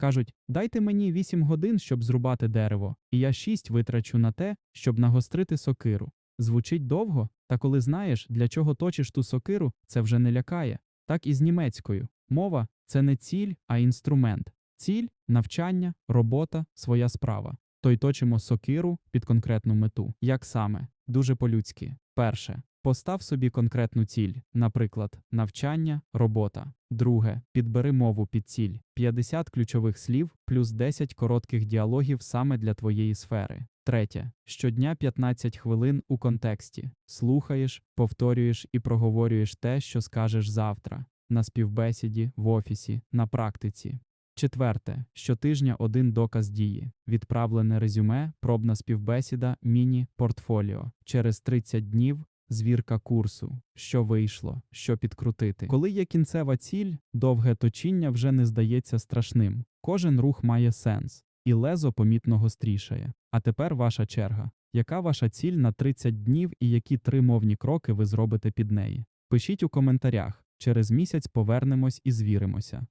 Кажуть, дайте мені 8 годин, щоб зрубати дерево, і я 6 витрачу на те, щоб нагострити сокиру. Звучить довго, та коли знаєш, для чого точиш ту сокиру, це вже не лякає. Так і з німецькою. Мова це не ціль, а інструмент. Ціль навчання, робота, своя справа. То й точимо сокиру під конкретну мету. Як саме? Дуже по-людськи. Перше. Постав собі конкретну ціль, наприклад, навчання, робота. Друге. Підбери мову під ціль. 50 ключових слів плюс 10 коротких діалогів саме для твоєї сфери. Третє. Щодня 15 хвилин у контексті. Слухаєш, повторюєш і проговорюєш те, що скажеш завтра. На співбесіді, в офісі, на практиці. Четверте. Щотижня один доказ дії. Відправлене резюме, пробна співбесіда, міні-портфоліо. Через 30 днів звірка курсу, що вийшло, що підкрутити. Коли є кінцева ціль, довге точіння вже не здається страшним. Кожен рух має сенс, і лезо помітно гострішає. А тепер ваша черга. Яка ваша ціль на 30 днів і які три мовні кроки ви зробите під неї? Пишіть у коментарях. Через місяць повернемось і звіримося.